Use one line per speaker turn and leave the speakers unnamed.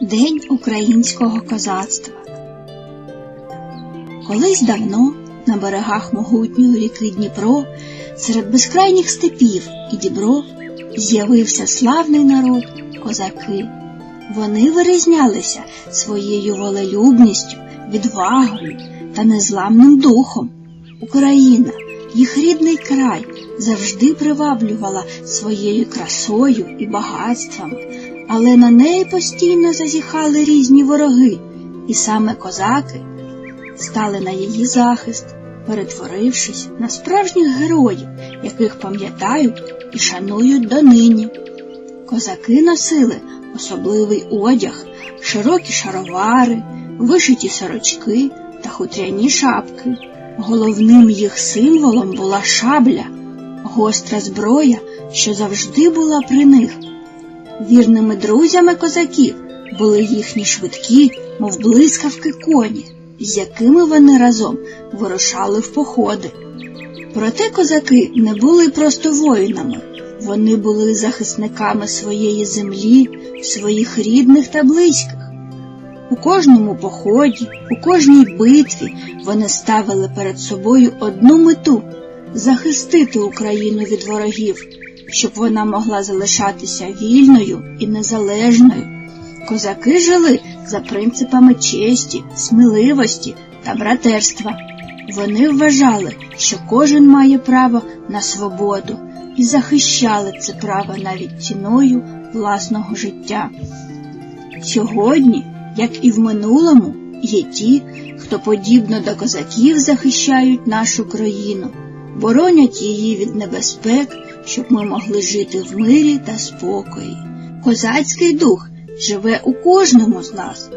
День українського козацтва. Колись давно на берегах могутньої ріки Дніпро, серед безкрайніх степів і дібров, з'явився славний народ козаки. Вони вирізнялися своєю волелюбністю, відвагою та незламним духом. Україна, їх рідний край, завжди приваблювала своєю красою і багатствами, але на неї постійно зазіхали різні вороги, і саме козаки стали на її захист, перетворившись на справжніх героїв, яких пам'ятають і шанують донині. Козаки носили особливий одяг, широкі шаровари, вишиті сорочки та хутряні шапки. Головним їх символом була шабля, гостра зброя, що завжди була при них. Вірними друзями козаків були їхні швидкі, мов блискавки коні, з якими вони разом вирушали в походи. Проте козаки не були просто воїнами, вони були захисниками своєї землі, своїх рідних та близьких. У кожному поході, у кожній битві вони ставили перед собою одну мету захистити Україну від ворогів, щоб вона могла залишатися вільною і незалежною. Козаки жили за принципами честі, сміливості та братерства. Вони вважали, що кожен має право на свободу і захищали це право навіть ціною власного життя. Сьогодні, як і в минулому, є ті, хто подібно до козаків захищають нашу країну, боронять її від небезпек, щоб ми могли жити в мирі та спокої. Козацький дух живе у кожному з нас,